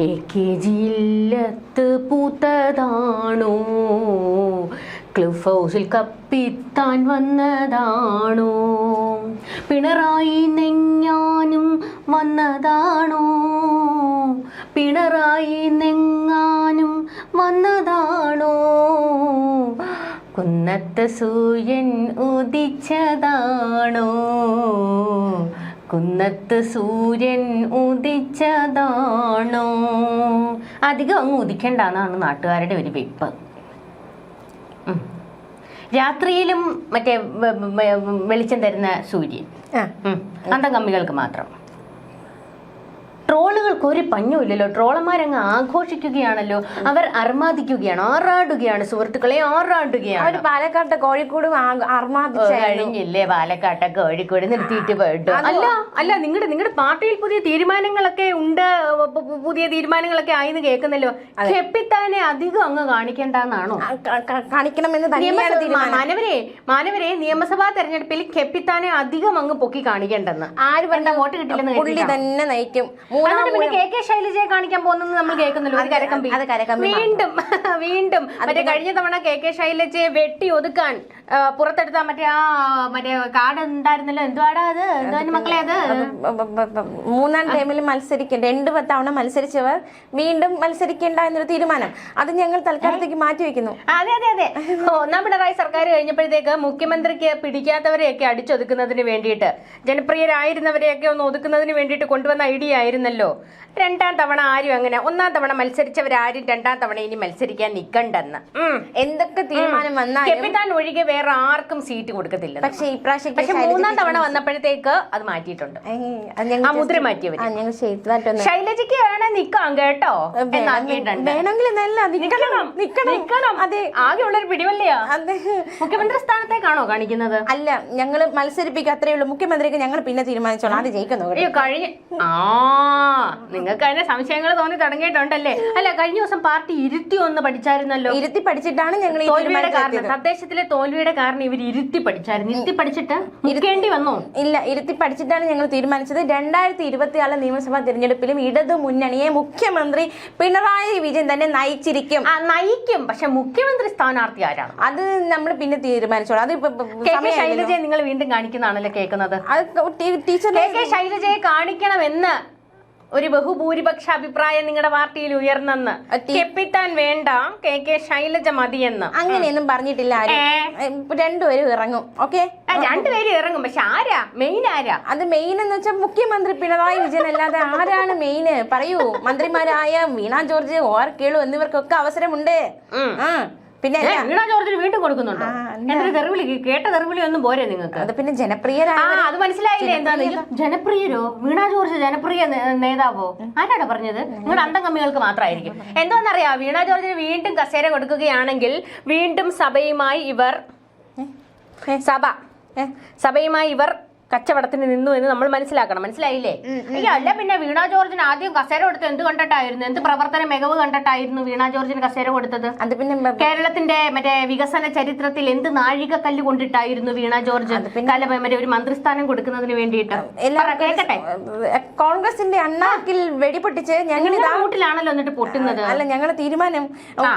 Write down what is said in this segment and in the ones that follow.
A ജില്ലത്ത് പൂത്തതാണോ? Cliff ഹൗസിൽ കപ്പിത്താൻ വന്നതാണോ? പിണറായി നെഞ്ഞാനും വന്നതാണോ? പിണറായി നെങ്ങാനും വന്നതാണോ? കുന്നത്ത് സൂര്യൻ ഉദിച്ചതാണോ? കുന്നത്ത് സൂര്യൻ ഉദിച്ചതാണോ? അധികം അങ്ങ് ഉദിക്കണ്ടെന്നാണ് നാട്ടുകാരുടെ ഒരു വെപ്പ് രാത്രിയിലും മറ്റേ വെളിച്ചം തരുന്ന സൂര്യൻ. അന്തം കമ്മികൾക്ക് മാത്രം. ട്രോളുകൾക്ക് ഒരു പഞ്ഞുമില്ലല്ലോ. ട്രോളന്മാരങ്ങ് ആഘോഷിക്കുകയാണല്ലോ. അവർ അർമാദിക്കുകയാണ് ആറാടുകയാണ് സുഹൃത്തുക്കളെ ആറാടുകയാണ്. പാലക്കാട്ടെ കോഴിക്കോട് കഴിഞ്ഞില്ലേ പാലക്കാട്ടെ കോഴിക്കോട് നിർത്തിയിട്ട് പോയിട്ട്. അല്ല അല്ല നിങ്ങളുടെ നിങ്ങളുടെ പാർട്ടിയിൽ പുതിയ തീരുമാനങ്ങളൊക്കെ ഉണ്ട് പുതിയ തീരുമാനങ്ങളൊക്കെ ആയിന്ന് കേൾക്കുന്നല്ലോ. ചെപ്പിത്താനെ അധികം അങ്ങ് കാണിക്കേണ്ടെന്നാണോ കാണിക്കണമെന്ന് മാനവരെ മാനവരെ നിയമസഭാ തെരഞ്ഞെടുപ്പിൽ കെപ്പിത്താനെ അധികം അങ്ങ് പൊക്കി കാണിക്കേണ്ടെന്ന്. ആര് വേണ്ട വോട്ട് കിട്ടില്ലെന്ന് പുള്ളി? തന്നെ നയിക്കും. എന്നിട്ട് പിന്നെ കെ കെ ശൈലജയെ കാണിക്കാൻ പോകുന്നത് നമ്മൾ കേൾക്കുന്നല്ലോ? ഒരു കരക്കമ്പി. അത് കരക്കമ്പി വീണ്ടും വീണ്ടും. മറ്റേ കഴിഞ്ഞ തവണ കെ കെ ശൈലജയെ വെട്ടി ഒതുക്കാൻ പുറത്തെടുത്ത മറ്റേ ആ മറ്റേ കാട് ഉണ്ടായിരുന്നല്ലോ. എന്തുവാടാ അത്? എന്താണ് മക്കളെ അത്? മൂന്നാം ടൈമിൽ മത്സരിക്കേണ്ട രണ്ട് തവണ മത്സരിച്ചവർ വീണ്ടും മത്സരിക്കേണ്ട എന്നൊരു തീരുമാനം. അത് ഞങ്ങൾ തൽക്കാലത്തേക്ക് മാറ്റി വെക്കുന്നു അതെ അതെ അതെ. ഒന്നാം പിണറായി സർക്കാർ കഴിഞ്ഞപ്പോഴത്തേക്ക് മുഖ്യമന്ത്രിക്ക് പിടിക്കാത്തവരെയൊക്കെ അടിച്ചൊതുക്കുന്നതിന് വേണ്ടിയിട്ട് ജനപ്രിയരായിരുന്നവരെയൊക്കെ ഒന്ന് ഒതുക്കുന്നതിന് വേണ്ടിയിട്ട് കൊണ്ടുവന്ന ഐഡിയ ആയിരുന്നല്ലോ. രണ്ടാം തവണ ആരും അങ്ങനെ ഒന്നാം തവണ മത്സരിച്ചവരാരും രണ്ടാം തവണ ഇനി മത്സരിക്കാൻ നിൽക്കണ്ടെന്ന്. എന്തൊക്കെ തീരുമാനം വന്നാൽ ഒഴികെ വേറെ ആർക്കും സീറ്റ് കൊടുക്കത്തില്ല പക്ഷേ ഇപ്രാവശ്യം പക്ഷെ മൂന്നാം തവണ വന്നപ്പോഴത്തേക്ക് അത് മാറ്റിയിട്ടുണ്ട്. ആ മുദ്ര മാറ്റിയവർ ശൈലജയ്ക്ക് വേണേ നിൽക്കാം കേട്ടോ. വേണമെങ്കിൽ അതെ ആകെ ഉള്ളൊരു പിടിവല്ലയാ അതെ. മുഖ്യമന്ത്രി സ്ഥാനത്തേക്കാണോ കാണിക്കുന്നത്? അല്ല ഞങ്ങൾ മത്സരിപ്പിക്കുക അത്രേ ഉള്ളൂ. മുഖ്യമന്ത്രിക്ക് ഞങ്ങൾ പിന്നെ തീരുമാനിച്ചോളാം. അത് ജയിക്കുന്നു. കഴിഞ്ഞ. ആ നിങ്ങൾക്ക് അതിന്റെ സംശയങ്ങൾ തോന്നി തുടങ്ങിയിട്ടുണ്ടല്ലേ? അല്ല കഴിഞ്ഞ ദിവസം പാർട്ടി ഇരുത്തി ഒന്ന് പഠിച്ചായിരുന്നല്ലോ. ഇരുത്തി പഠിച്ചിട്ടാണ് ഞങ്ങൾ തോൽവിയുടെ കാരണം തദ്ദേശത്തിലെ തോൽവിയുടെ കാരണം ഇവർ ഇരുത്തി പഠിച്ചായിരുന്നു. ഇരുത്തി പഠിച്ചിട്ട് ഇരിക്കേണ്ടി വന്നോ? ഇല്ല ഇരുത്തി പഠിച്ചിട്ടാണ് ഞങ്ങൾ തീരുമാനിച്ചത്. രണ്ടായിരത്തി ഇരുപത്തി നിയമസഭാ തിരഞ്ഞെടുപ്പിലും ഇടതു മുന്നണിയെ മുഖ്യമന്ത്രി പിണറായി വിജയൻ തന്നെ നയിച്ചിരിക്കും. ആ നയിക്കും. പക്ഷെ മുഖ്യമന്ത്രി സ്ഥാനാർത്ഥി ആരാണ്? അത് നമ്മൾ പിന്നെ തീരുമാനിച്ചോളാം. അത് ശൈലജയെ നിങ്ങൾ വീണ്ടും കാണിക്കുന്നതാണല്ലോ കേൾക്കുന്നത്? അത് ടീച്ചർ ശൈലജയെ കാണിക്കണമെന്ന് ഒരു ബഹുഭൂരിപക്ഷ അഭിപ്രായം നിങ്ങളുടെ പാർട്ടിയിൽ ഉയർന്നെന്ന്. കെപ്പിത്താൻ വേണ്ട കെ കെ ശൈലജ മതിയെന്ന്. അങ്ങനെയൊന്നും പറഞ്ഞിട്ടില്ല രണ്ടുപേരും ഇറങ്ങും. ഓക്കെ? രണ്ടുപേരും ഇറങ്ങും. പക്ഷെ ആരാ? മെയിൻ ആരാ? അത് മെയിൻ എന്ന് വെച്ചാൽ മുഖ്യമന്ത്രി പിണറായി വിജയൻ. അല്ലാതെ ആരാണ് മെയിൻ പറയൂ. മന്ത്രിമാരായ വീണ ജോർജ് കേളു എന്നിവർക്കൊക്കെ അവസരമുണ്ട്. ആ. പിന്നെ വീണ ജോർജിന് വീണ്ടും കൊടുക്കുന്നുണ്ടോ? എന്തൊരു തെറിവിളി കേട്ട തെറിവിളി ഒന്നും പോരെ നിങ്ങൾക്ക്? അത് പിന്നെ ജനപ്രിയരായ ആ അത് മനസ്സിലായില്ലേ എന്താന്ന്? ജനപ്രിയരോ? വീണ ജോർജ് ജനപ്രിയ നേതാവോ? ആരാണ് പറഞ്ഞത്? നിങ്ങളുടെ അന്തംകമ്മികൾക്ക് മാത്രമായിരിക്കും. എന്തോന്നറിയാ വീണ ജോർജിന് വീണ്ടും കസേര കൊടുക്കുകയാണെങ്കിൽ വീണ്ടും സഭയുമായി ഇവർ സഭ. സഭയുമായി ഇവർ കച്ചവടത്തിന് നിന്നു എന്ന് നമ്മൾ മനസ്സിലാക്കണം. മനസ്സിലായില്ലേ? അയ്യോ അല്ല പിന്നെ വീണ ജോർജിന് ആദ്യം കസേര കൊടുത്തത് എന്ത് കണ്ടിട്ടായിരുന്നു? എന്ത് പ്രവർത്തന മികവ് കണ്ടിട്ടായിരുന്നു വീണ ജോർജിന് കസേര കൊടുത്തത്? അത് പിന്നെ കേരളത്തിന്റെ മറ്റേ വികസന ചരിത്രത്തിൽ എന്ത് നാഴികക്കല്ല് കൊണ്ടിട്ടായിരുന്നു വീണ ജോർജ്? കല മറ്റേ ഒരു മന്ത്രിസ്ഥാനം കൊടുക്കുന്നതിന് വേണ്ടിയിട്ട്. കേക്കട്ടെ? കോൺഗ്രസിന്റെ അണ്ണാക്കിൽ വെടിപൊട്ടിച്ച് ഞങ്ങൾ മൂട്ടിലാണല്ലോ എന്നിട്ട് പൊട്ടുന്നത്. അല്ല ഞങ്ങൾ തീരുമാനം.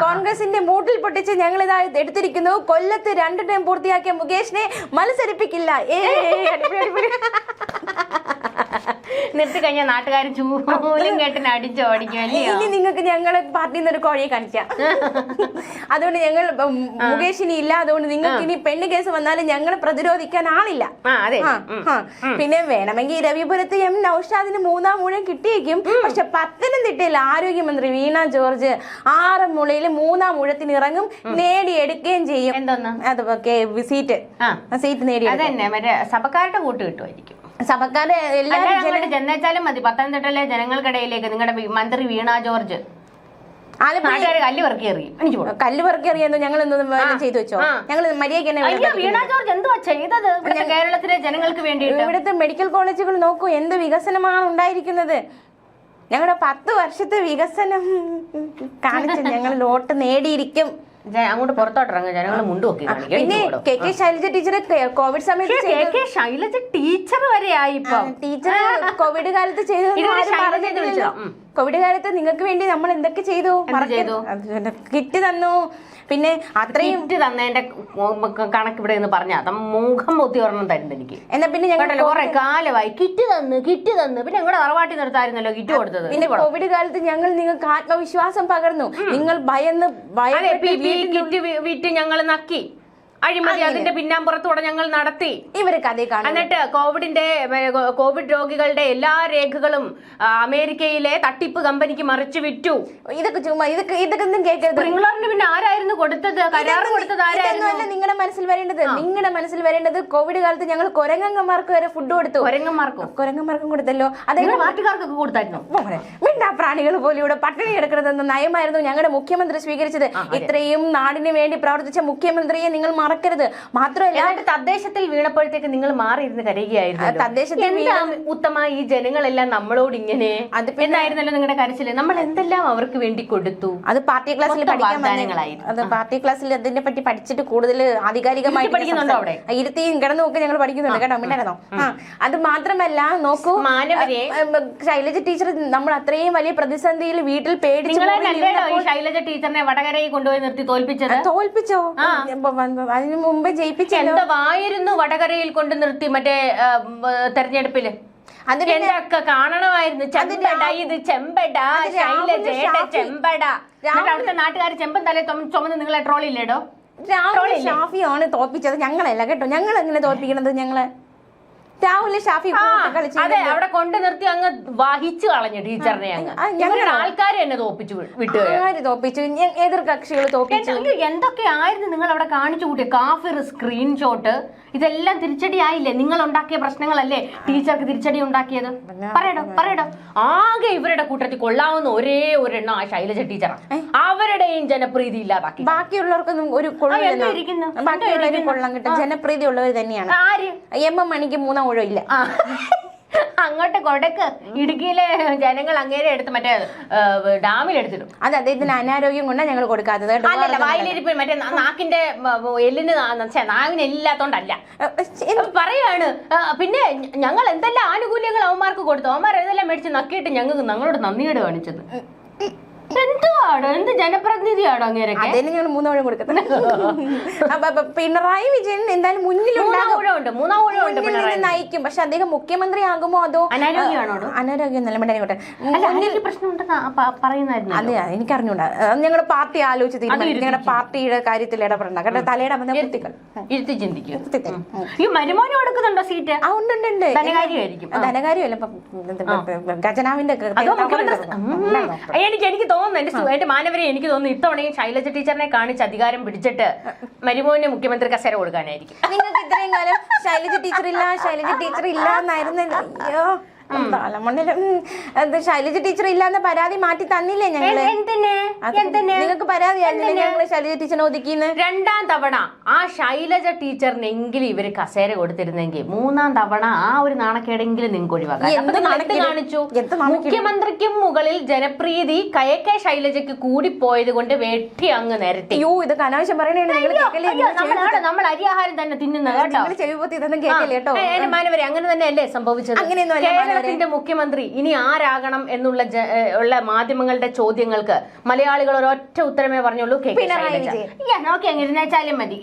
കോൺഗ്രസിന്റെ മൂട്ടിൽ പൊട്ടിച്ച് ഞങ്ങൾ ഇതായി എടുത്തിരിക്കുന്നു. കൊല്ലത്ത് രണ്ട് ടൈം പൂർത്തിയാക്കിയ മുകേഷിനെ മത്സരിപ്പിക്കില്ല. ഏ അടിപൊളി, അടിപൊളി. നിർത്തി കഴിഞ്ഞാൽ നാട്ടുകാർ ചൂലും കേട്ടിന് അടിച്ച് ഓടിക്കും ഇനി നിങ്ങൾക്ക് ഞങ്ങളെ പാർട്ടിയിൽ നിന്ന് ഒരു കോഴിയെ കാണിച്ചാ അതുകൊണ്ട് ഞങ്ങൾ മുകേഷിനി ഇല്ല. അതുകൊണ്ട് നിങ്ങൾക്ക് ഇനി പെണ്ണ് കേസ് വന്നാലും ഞങ്ങൾ പ്രതിരോധിക്കാൻ ആളില്ല. പിന്നെ വേണമെങ്കിൽ രവിപുരത്ത് എം നൌഷാദിന് മൂന്നാം മുഴുവൻ കിട്ടിയേക്കും. പക്ഷെ പത്തനംതിട്ടയിൽ ആരോഗ്യമന്ത്രി വീണ ജോർജ് ആറ് മുളയിൽ മൂന്നാം മുഴത്തിന് ഇറങ്ങും നേടിയെടുക്കുകയും ചെയ്യും. അതൊക്കെ സീറ്റ്. സീറ്റ് നേടി അതന്നെ മറ്റേ സഭക്കാരുടെ കൂട്ട് കിട്ടുമായിരിക്കും. സഭക്കാരെ എല്ലാവരും ചെന്നേച്ചാലും മതി. പത്തനംതിട്ടയിലെ ജനങ്ങൾക്കിടയിലേക്ക് നിങ്ങളുടെ മന്ത്രി വീണ ജോർജ്. കല്ല് പെറുക്കി എറിയും. കല്ല് പെറുക്കി അറിയാന്നോ ഞങ്ങൾ ചെയ്തു വെച്ചോ? ഞങ്ങൾ മര്യാദയ്ക്ക് തന്നെ കേരളത്തിലെ ജനങ്ങൾക്ക് വേണ്ടി ഇവിടുത്തെ മെഡിക്കൽ കോളേജുകൾ നോക്കൂ എന്ത് വികസനമാണ് ഉണ്ടായിരിക്കുന്നത്. ഞങ്ങളുടെ പത്ത് വർഷത്തെ വികസനം കാണിച്ച് ഞങ്ങൾ ലോട്ട് നേടിയിരിക്കും. അങ്ങോട്ട് പുറത്തോട്ടിറങ്ങും ജനങ്ങൾ മുണ്ടുമൊക്കെ പിന്നെ K K Shailaja teacher covid സമയത്ത് കെ കെ ശൈലജ ടീച്ചർ വരെ ആയി ഇപ്പം ടീച്ചർ കോവിഡ് കാലത്ത് ചെയ്തതൊന്നും കോവിഡ് കാലത്ത് നിങ്ങൾക്ക് വേണ്ടി നമ്മൾ എന്തൊക്കെ ചെയ്തു? ചെയ്തു? കിറ്റ് തന്നു. പിന്നെ അത്രയും തന്നതിന്റെ കണക്ക് ഇവിടെ പറഞ്ഞാൽ പറഞ്ഞാ മുഖം പൊത്തി ഒരെണ്ണം തരുന്നുണ്ട് എനിക്ക്. എന്നാ പിന്നെ ഞങ്ങൾ കുറെ കാലമായി. കിറ്റ് തന്നു കിറ്റ് തന്നു. പിന്നെ ഞങ്ങളുടെ അറവാട്ടി നിർത്തായിരുന്നല്ലോ കിറ്റ് കൊടുത്തത്. പിന്നെ കോവിഡ് കാലത്ത് ഞങ്ങൾ നിങ്ങൾക്ക് ആത്മവിശ്വാസം പകർന്നു. നിങ്ങൾ ഭയന്ന് പി കിറ്റ് വി- വിറ്റ് ഞങ്ങൾ നക്കി. അഴിമതി അതിന്റെ പിന്നാമ്പുറത്തൂടെ ഞങ്ങൾ നടത്തി. ഇവർ കഥ കാണും എന്നിട്ട് കോവിഡിന്റെ കോവിഡ് രോഗികളുടെ എല്ലാ രേഖകളും അമേരിക്കയിലെ തട്ടിപ്പ് കമ്പനിക്ക് മറിച്ചു വിറ്റു. ഇതൊക്കെ ചുമ്മാ ഇതൊക്കെ ഇതൊക്കെ ഒന്നും കേൾക്കരുത്. സ്പ്രിംഗ്ലറിന് പിന്നെ ആരായിരുന്നു കൊടുത്തത്? കരാർ കൊടുത്തത് ആരായിരുന്നു? അല്ല നിങ്ങളുടെ മനസ്സിൽ വരേണ്ടത്. നിങ്ങളുടെ മനസ്സിൽ വരേണ്ടത് കോവിഡ് കാലത്ത് ഞങ്ങൾ കൊരങ്ങന്മാർക്ക് വരെ ഫുഡ് കൊടുത്തു. കൊരങ്ങന്മാർക്കും? കൊരങ്ങന്മാർക്കും കൊടുത്തല്ലോ. അതെ നാട്ടുകാർക്കൊക്കെ കൊടുത്തായിരുന്നു? മിണ്ടാ പ്രാണികൾ പോലും ഇവിടെ പട്ടിണി കിടക്കരുതെന്ന നയമായിരുന്നു ഞങ്ങളുടെ മുഖ്യമന്ത്രി സ്വീകരിച്ചത്. ഇത്രയും നാടിന് വേണ്ടി പ്രവർത്തിച്ച മുഖ്യമന്ത്രിയെ നിങ്ങൾ മറക്കരുത്. മാത്രമല്ല തദ്ദേശത്തിൽ വീണപ്പോഴത്തേക്ക് നിങ്ങൾ മാറിയിരുന്ന് കരയുകയായിരുന്നു തദ്ദേശത്തിൽ ഉത്തമ ഈ ജനങ്ങളെല്ലാം നമ്മളോട് ഇങ്ങനെ അത് എന്നായിരുന്നല്ലോ നിങ്ങളുടെ കരച്ചിൽ? നമ്മൾ എന്തെല്ലാം അവർക്ക് വേണ്ടി കൊടുത്തു? അത് പാർട്ടി ക്ലാസ്സിൽ പഠിക്കാൻ അത് പാർട്ടി ക്ലാസ്സിൽ അതിനെ പറ്റി പഠിച്ചിട്ട് കൂടുതൽ ആധികാരികമായി പഠിക്കുന്നുണ്ടോ അവിടെ? ഇരുത്തിയും കിടന്നു നോക്കി ഞങ്ങൾ പഠിക്കുന്നുണ്ട് കേട്ടോ മിണ്ടായിരുന്നോ? ആ. അത് മാത്രമല്ല നോക്കൂ മാനവരെ ശൈലജ ടീച്ചർ നമ്മൾ അത്രയും വലിയ പ്രതിസന്ധിയിൽ വീട്ടിൽ പേടിച്ചു ശൈലജ ടീച്ചറിനെ വടകരയിൽ കൊണ്ടുപോയി നിർത്തി തോൽപ്പിച്ചത്? തോൽപ്പിച്ചോ? അതിനു മുമ്പ് ജയിപ്പിച്ചല്ലോ. എന്തായിരുന്നു വടകരയിൽ കൊണ്ട് നിർത്തി മറ്റേ തെരഞ്ഞെടുപ്പിൽ? കാണണമായിരുന്നു? ചെമ്പട ഇത് ചെമ്പട ശൈലജയുടെ ചെമ്പട. അവിടുത്തെ നാട്ടുകാർ ചെമ്പൻ തലേ ചുമന്ന് നിങ്ങളെ ട്രോളില്ലേടോ ഷാഫിയാണ് തോൽപ്പിച്ചത്. ഞങ്ങളല്ല കേട്ടോ. ഞങ്ങൾ എങ്ങനെ തോൽപ്പിക്കണത്? ഞങ്ങൾ രാഹുൽ ഷാഫി അതെ അവിടെ കൊണ്ട് നിർത്തി അങ്ങ് വഹിച്ചു കളഞ്ഞു ടീച്ചറിനെ അങ്ങ്. ഞങ്ങളുടെ ആൾക്കാരെ എന്നെ തോപ്പിച്ചു വിട്ടു തോപ്പിച്ചു? എതിർ കക്ഷികൾ തോപ്പിച്ചു. എന്തൊക്കെ എന്തൊക്കെയായിരുന്നു നിങ്ങൾ അവിടെ കാണിച്ചു കൂട്ടിയ? കാഫിർ സ്ക്രീൻഷോട്ട് ഇതെല്ലാം തിരിച്ചടി ആയില്ലേ നിങ്ങൾ ഉണ്ടാക്കിയ പ്രശ്നങ്ങളല്ലേ ടീച്ചർക്ക് തിരിച്ചടി ഉണ്ടാക്കിയത്? പറയടോ പറയടോ. ആകെ ഇവരുടെ കൂട്ടത്തിൽ കൊള്ളാവുന്ന ഒരേ ഒരെണ്ണം ആ ശൈലജ ടീച്ചറാണ് അവരുടെയും ജനപ്രീതി ഇല്ലാതാക്കി. ബാക്കിയുള്ളവർക്കൊന്നും ഒരു ഇരിക്കുന്നു? ബാക്കിയുള്ളവർ കിട്ടും. ജനപ്രീതി ഉള്ളവർ തന്നെയാണ്. ആര്? എം എം മണിക്ക് മൂന്നാം ഊഴം ഇല്ല. അങ്ങോട്ട് കൊടക്ക്. ഇടുക്കിയിലെ ജനങ്ങൾ അങ്ങേരെ എടുത്ത് മറ്റേ ഡാമിൽ എടുത്തിടും അതെ അദ്ദേഹത്തിന് അനാരോഗ്യം കൊണ്ടാ ഞങ്ങൾ കൊടുക്കാത്തത് അല്ലല്ല വായിലിരിപ്പ് മറ്റേ നാക്കിന്റെ എല്ലിന് നാവിന് എല്ലാത്തോണ്ടല്ല പറയാണ് പിന്നെ ഞങ്ങൾ എന്തെല്ലാം ആനുകൂല്യങ്ങൾ അവന്മാർക്ക് കൊടുത്തു? അവന്മാർ ഏതെല്ലാം മേടിച്ച് നക്കിയിട്ട് ഞങ്ങൾക്ക് ഞങ്ങളോട് നന്ദിയോട് കാണിച്ചത്? എന്തുവാടോ എന്ത് ജനപ്രതിനിധിയാണോ അങ്ങേരൊക്കെ അതിന് ഞങ്ങൾ മൂന്നാം ഊഴം കൊടുക്കുന്നത് അപ്പൊ അപ്പൊ പിണറായി വിജയൻ എന്തായാലും മൂന്നാം മുന്നിലുണ്ടാകും ഊഴമുണ്ട് മൂന്നാം ഊഴമുണ്ട് മുന്നിൽ നിന്ന് നയിക്കും പക്ഷെ അദ്ദേഹം മുഖ്യമന്ത്രി ആകുമോ അതോ അനാരോഗ്യമാണോ അനാരോഗ്യം നല്ല മിണ്ടായിക്കോട്ടെ അല്ല ആരോഗ്യ പ്രശ്നമുണ്ടെന്ന് ആ പ- പറയുന്നായിരുന്നു അതെ എനിക്ക് അറിഞ്ഞൂടാ ഞങ്ങളുടെ പാർട്ടി ആലോചിച്ച് തീരുമാനിക്കും ഞങ്ങളുടെ പാർട്ടിയുടെ കാര്യത്തിൽ ഇടപെടണ്ട കാരണം തലയുടെ അമ്മ കുത്തിക്കൾ ഇരുത്തി ചിന്തിക്കും കുത്തിത്തേ. ഈ മരുമോന് കൊടുക്കുന്നുണ്ടോ സീറ്റ് ആ ഉണ്ട് ഉണ്ട് ഉണ്ട് ധനകാര്യമായിരിക്കും ധനകാര്യമല്ല ഇപ്പൊ ഇത് ഖജനാവിന്റെ ഒക്കെ അതോ മുഖ്യമന്ത്രി ഉം. എനിക്ക് എനിക്ക് തോന്നുന്നു എന്റെ സുഖമായിട്ട് മാനവരെ എനിക്ക് തോന്നുന്നു ഇത്തവണയും ശൈലജ ടീച്ചറിനെ കാണിച്ച് അധികാരം പിടിച്ചിട്ട് മരുമോന് മുഖ്യമന്ത്രി കസേര കൊടുക്കാനായിരിക്കും. നിങ്ങൾക്ക് ഇത്രയും കാലം ശൈലജ ടീച്ചർ ഇല്ല ശൈലജ ടീച്ചർ ഇല്ല എന്നായിരുന്നല്ലോ അയ്യോ. തലമണ്ണിലും എന്ത് ശൈലജ ടീച്ചർ ഇല്ലാന്ന് പരാതി മാറ്റി തന്നില്ലേ ഞങ്ങൾ? നിങ്ങൾക്ക് പരാതിയായിരുന്നില്ലേ ഞങ്ങൾ ശൈലജ ടീച്ചറിനെ ഒതുക്കിന്ന്? രണ്ടാം തവണ ആ ശൈലജ ടീച്ചറിനെങ്കിലും ഇവർ കസേര കൊടുത്തിരുന്നെങ്കിൽ മൂന്നാം തവണ ആ ഒരു നാണക്കേടെങ്കിലും നിങ്ങൾക്ക് ഒഴിവാക്കാം? കാണിച്ചു? മുഖ്യമന്ത്രിക്കും മുകളിൽ ജനപ്രീതി കയക്കെ ശൈലജയ്ക്ക് പോയത് കൊണ്ട് വെട്ടി അങ്ങ് നിരത്തി. അയ്യോ ഇത് അനാവശ്യം പറയണേ നമ്മൾ അരിയാഹാരം തന്നെ തിന്നുന്നത് കേട്ടോ. ചെവി പൊത്തി ഇതൊന്നും കേട്ടില്ല കേട്ടോ? മാനവരെ അങ്ങനെ തന്നെയല്ലേ സംഭവിച്ചത്? അങ്ങനെയൊന്നുമല്ല കേരളത്തിന്റെ മുഖ്യമന്ത്രി ഇനി ആരാകണം എന്നുള്ള ഉള്ള മാധ്യമങ്ങളുടെ ചോദ്യങ്ങൾക്ക് മലയാളികൾ ഒരൊറ്റ ഉത്തരമേ പറഞ്ഞുള്ളൂ കെ കെ ശൈലജ. നോക്കി മതി.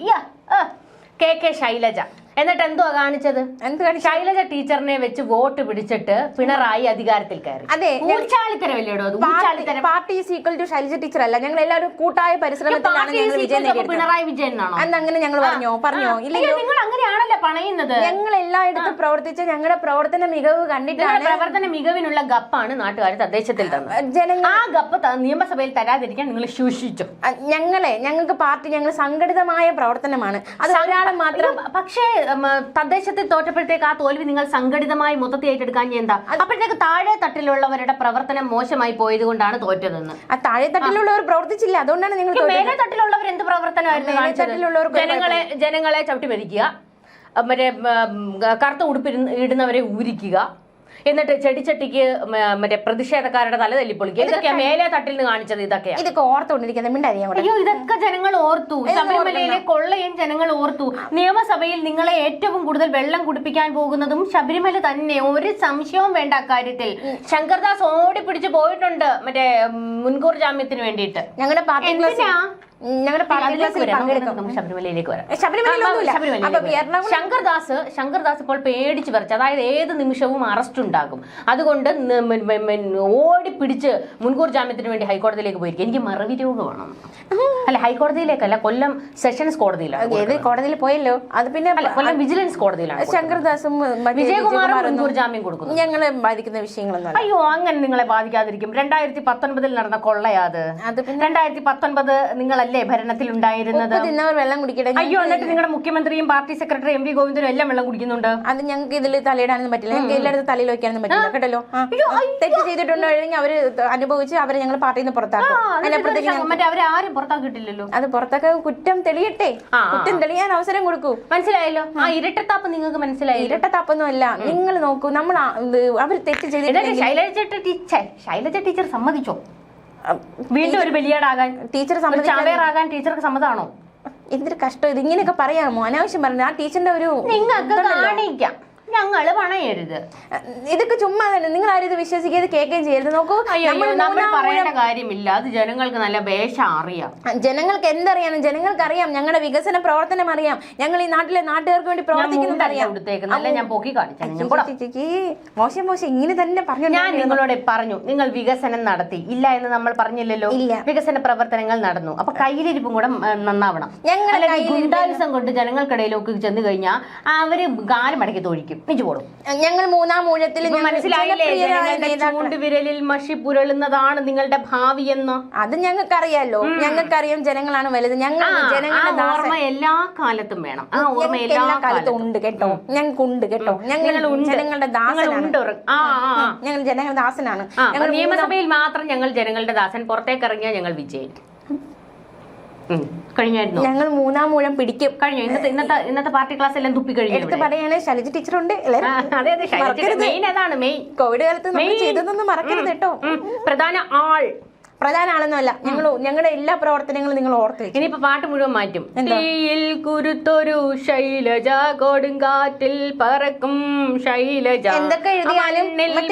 K K Shailaja. എന്നിട്ട് എന്തുവാ കാണിച്ചത്? എന്ത് കാണിച്ചു? ശൈലജ ടീച്ചറിനെ വെച്ച് വോട്ട് പിടിച്ചിട്ട് പിണറായി അധികാരത്തിൽ കയറി. അതെ ഊച്ചാളിത്തരം party is equal to Shailaja teacher അല്ല. ഞങ്ങൾ എല്ലാവരും കൂട്ടായ പരിശ്രമത്തിലാണ് ഞങ്ങൾ വിജയം സീറ്റ് നേടിയത്. പിണറായി വിജയൻ എന്നാണോ? അന്ന് അങ്ങനെ ഞങ്ങൾ പറഞ്ഞോ? പറഞ്ഞോ? ഇല്ലെങ്കിൽ നിങ്ങൾ അങ്ങനെയാണല്ലോ പണയുന്നത് ഞങ്ങൾ എല്ലായിടത്തും പ്രവർത്തിച്ച ഞങ്ങളുടെ പ്രവർത്തന മികവ് കണ്ടിട്ടാണ് പ്രവർത്തന മികവിനുള്ള ഗപ്പാണ് നാട്ടുകാർ തദ്ദേശത്തിൽ ജനങ്ങൾ ആ ഗപ്പ് നിയമസഭയിൽ തരാതിരിക്കാൻ നിങ്ങൾ ശൂഷിച്ചു. ഞങ്ങളെ ഞങ്ങൾക്ക് പാർട്ടി ഞങ്ങൾ സംഘടിതമായ പ്രവർത്തനമാണ്. അത് ഒരാളെ മാത്രം പക്ഷേ തദ്ദേശത്തിൽ തോറ്റപ്പോഴത്തേക്ക് ആ തോൽവി നിങ്ങൾ സംഘടിതമായി മൊത്തത്തിൽ ഏറ്റെടുക്കാൻ എന്താ? അപ്പോഴത്തേക്ക് താഴെ തട്ടിലുള്ളവരുടെ പ്രവർത്തനം മോശമായി പോയത് കൊണ്ടാണ് തോറ്റതെന്ന്. ആ താഴെ തട്ടിലുള്ളവർ പ്രവർത്തിച്ചില്ല. അതുകൊണ്ടാണ് നിങ്ങൾ. മേലെ തട്ടിലുള്ളവർ എന്ത് പ്രവർത്തനമായിരുന്നു ജനങ്ങളെ ജനങ്ങളെ ചവിട്ടി മരിക്കുക മറ്റേ കറുത്ത ഉടുപ്പിരുന്ന് ഇടുന്നവരെ ഊരിക്കുക. എന്നിട്ട് ചെടിച്ചട്ടിക്ക് മറ്റേ പ്രതിഷേധക്കാരുടെ തല തല്ലിപ്പൊളിക്കുക. ഇതൊക്കെ മേലെ തട്ടിൽ നിന്ന് കാണിച്ചത് ഇതൊക്കെയാ. ഇതൊക്കെ ഓർത്തുകൊണ്ടിരിക്കുന്നത്. മിണ്ടായിരിക്കും അയ്യോ ഇതൊക്കെ ജനങ്ങൾ ഓർത്തു. ശബരിമലയിലെ കൊള്ളയും ജനങ്ങൾ ഓർത്തു. നിയമസഭയിൽ നിങ്ങളെ ഏറ്റവും കൂടുതൽ വെള്ളം കുടിപ്പിക്കാൻ പോകുന്നതും ശബരിമല തന്നെ. ഒരു സംശയവും വേണ്ട അക്കാര്യത്തിൽ. ശങ്കർദാസ് ഓടി പിടിച്ച് പോയിട്ടുണ്ട് മറ്റേ മുൻകൂർ ജാമ്യത്തിന് വേണ്ടിയിട്ട്. ഞങ്ങളുടെ പാർട്ടി? ഞങ്ങളുടെ വരാം. ശബരിമലയിലേക്ക് ശങ്കർദാസ് ശങ്കർദാസ് ഇപ്പോൾ പേടിച്ച് പറിച്ച് അതായത് ഏത് നിമിഷവും അറസ്റ്റ് ഉണ്ടാകും. അതുകൊണ്ട് ഓടി പിടിച്ച് മുൻകൂർ ജാമ്യത്തിന് വേണ്ടി ഹൈക്കോടതിയിലേക്ക് പോയിരിക്കും. എനിക്ക് മറവി രോഗമാണ് അല്ല ഹൈക്കോടതിയിലേക്കല്ല കൊല്ലം സെഷൻസ് കോടതിയിലാണ് ഏത് കോടതിയിൽ പോയല്ലോ. അത് പിന്നെ കൊല്ലം വിജിലൻസ് കോടതിയിലാണ് ശങ്കർദാസും വിജയകുമാറും ജാമ്യം കൊടുക്കുന്നു. ഞങ്ങളെ ബാധിക്കുന്ന വിഷയങ്ങളൊന്നും അയ്യോ അങ്ങനെ നിങ്ങളെ ബാധിക്കാതിരിക്കും. രണ്ടായിരത്തി പത്തൊൻപതിൽ നടന്ന കൊള്ളയാത് അത്. പിന്നെ രണ്ടായിരത്തി പത്തൊൻപത് നിങ്ങളല്ലേ ഭരണത്തിൽ ഉണ്ടായിരുന്നത്? വെള്ളം കുടിക്കട്ടെ അയ്യോ എന്നിട്ട് നിങ്ങളുടെ മുഖ്യമന്ത്രിയും പാർട്ടി സെക്രട്ടറി എം വി ഗോവിന്ദനും എല്ലാം വെള്ളം കുടിക്കുന്നുണ്ട്? അത് ഞങ്ങൾക്ക് ഇതിൽ തലയിടാനൊന്നും പറ്റില്ല. ഞങ്ങൾക്ക് എല്ലായിടത്തും തലയിൽ വെക്കാനൊന്നും പറ്റില്ല. കേട്ടല്ലോ. തെറ്റ് ചെയ്തിട്ടുണ്ടോ? അല്ലെങ്കിൽ അവർ അനുഭവിച്ച് അവരെ ഞങ്ങൾ പാർട്ടിയിൽ നിന്ന് പുറത്താക്കും. അതിനപ്പുറത്തേക്ക് മറ്റേ അവരെ ആരും പുറത്താക്കിയിട്ടില്ലല്ലോ അത് പുറത്തൊക്കെ കുറ്റം തെളിയട്ടെ? കുറ്റം തെളിയാൻ അവസരം കൊടുക്കൂ. മനസ്സിലായല്ലോ? ആ ഇരട്ടത്താപ്പ് നിങ്ങൾക്ക് മനസ്സിലായി ഇരട്ടത്താപ്പൊന്നും അല്ല നിങ്ങൾ നോക്കൂ നമ്മൾ അവർ തെറ്റ് ചെയ്തിട്ട് ശൈലജ ടീച്ചർ ശൈലജ ടീച്ചർ സമ്മതിച്ചോ? വീണ്ടും ഒരു ബലിയാടാകാൻ ടീച്ചർ സമ്മതിച്ചാകാൻ ടീച്ചർക്ക് സമ്മതമാണോ എന്തൊരു കഷ്ടം ഇത് ഇങ്ങനെയൊക്കെ പറയാമോ? അനാവശ്യം പറഞ്ഞു ആ ടീച്ചറിന്റെ ഒരു നിങ്ങൾക്ക് കാണിക്കാം. ഞങ്ങൾ പണയരുത്. ഇതൊക്കെ ചുമ്മാ തന്നെ. നിങ്ങൾ ആരും ഇത് വിശ്വസിക്കാതെ കേൾക്കുകയും ചെയ്യരുത്. നോക്കൂ അയ്യോ നമ്മൾ പറയേണ്ട കാര്യമില്ല. അത് ജനങ്ങൾക്ക് നല്ല വേഷം അറിയാം. ജനങ്ങൾക്ക് എന്തറിയാനും ജനങ്ങൾക്ക് അറിയാം. ഞങ്ങളുടെ വികസന പ്രവർത്തനം അറിയാം. ഞങ്ങൾ ഈ നാട്ടിലെ നാട്ടുകാർക്ക് വേണ്ടി പ്രവർത്തിക്കുന്നത് അറിയാം. ഞാൻ പൊക്കി കാണിച്ചു. മോശം മോശം. ഇങ്ങനെ തന്നെ പറഞ്ഞു ഞാൻ നിങ്ങളോട് പറഞ്ഞു നിങ്ങൾ വികസനം നടത്തി. ഇല്ല എന്ന് നമ്മൾ പറഞ്ഞില്ലല്ലോ. വികസന പ്രവർത്തനങ്ങൾ നടന്നു. അപ്പൊ കയ്യിലിരിപ്പും കൂടെ നന്നാവണം. ഞങ്ങൾ ഗുണ്ടായുസം കൊണ്ട് ജനങ്ങൾക്കിടയിലൊക്കെ ചെന്ന് കഴിഞ്ഞാൽ അവർ കാലം മടക്കി തൊഴിക്കും. നിജു പോടും ഞങ്ങൾ മൂന്നാം മൂഴത്തിൽ. ചൂണ്ടുവിരലിൽ മഷി പുരളുന്നതാണ് നിങ്ങളുടെ ഭാവി എന്ന്. അത് ഞങ്ങൾക്കറിയാലോ. ഞങ്ങൾക്കറിയാം ജനങ്ങളാണ് വലുത്. ഞങ്ങൾ ജനങ്ങളുടെ ഓർമ്മ എല്ലാ കാലത്തും വേണം. ആ ഓർമ്മ എല്ലാ കാലത്തും ഉണ്ട് കേട്ടോ. ഞങ്ങൾക്ക് ഉണ്ട് കേട്ടോ. ഞങ്ങൾ ജനങ്ങളുടെ ദാസനാണ്. ഞങ്ങൾ ജനങ്ങളുടെ ദാസനാണ്. നിയമസഭയിൽ മാത്രം ഞങ്ങൾ ജനങ്ങളുടെ ദാസൻ. പുറത്തേക്ക് ഇറങ്ങിയാൽ ഞങ്ങൾ വിജയൻ ഉം. കഴിഞ്ഞായിരുന്നോ? ഞങ്ങൾ മൂന്നാം മൂഴം പിടിക്കും. കഴിഞ്ഞു? ഇന്നത്തെ ഇന്നത്തെ ഇന്നത്തെ പാർട്ടി ക്ലാസ് എല്ലാം തുപ്പി കഴിഞ്ഞു എടുത്ത് പറയാണ് ശൈലജ ടീച്ചർ ഉണ്ട് അല്ലേ അതെ അതെ. മെയിൻ അതാണ് മെയിൻ കോവിഡ് കാലത്ത് നമ്മൾ ചെയ്തതൊന്നും മറക്കരുത് കേട്ടോ. പ്രധാന ആൾ. പ്രധാന ആളൊന്നുമല്ല ഞങ്ങൾ ഞങ്ങളുടെ എല്ലാ പ്രവർത്തനങ്ങളും നിങ്ങൾ ഓർത്ത് ഇനിയിപ്പോ പാട്ട് മുഴുവൻ മാറ്റും തീയിൽ കുരുത്തൊരു ശൈലജ കൊടുങ്കാറ്റിൽ പറക്കും ശൈലജ എന്തൊക്കെ എഴുതിയാലും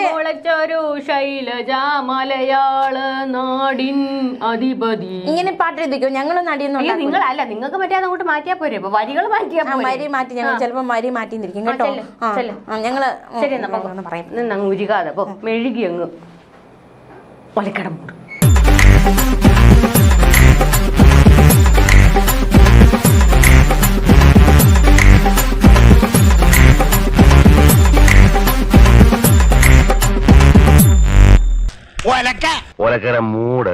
മുളച്ചൊരു ശൈലജ മലയാള നാടിൻ അധിപതി ഇങ്ങനെ പാട്ട് എഴുതിക്കോ ഞങ്ങളൊന്നും അടിയൊന്നും നിങ്ങൾ അല്ല നിങ്ങളല്ല നിങ്ങൾക്ക് പറ്റാതെ അങ്ങോട്ട് മാറ്റിയാ പോരെ വരികൾ മാറ്റിയാ മരി മാറ്റി ഞങ്ങൾ ചിലപ്പോ മരി കേട്ടോ ഞങ്ങൾ ആ, ചെല്ല്. ആ, ഞങ്ങൾ ശരി. പറയാം ഉരുകാതെ മെഴുകി അങ്ങ് ഒലക്കടം ഒലക്കര മൂട്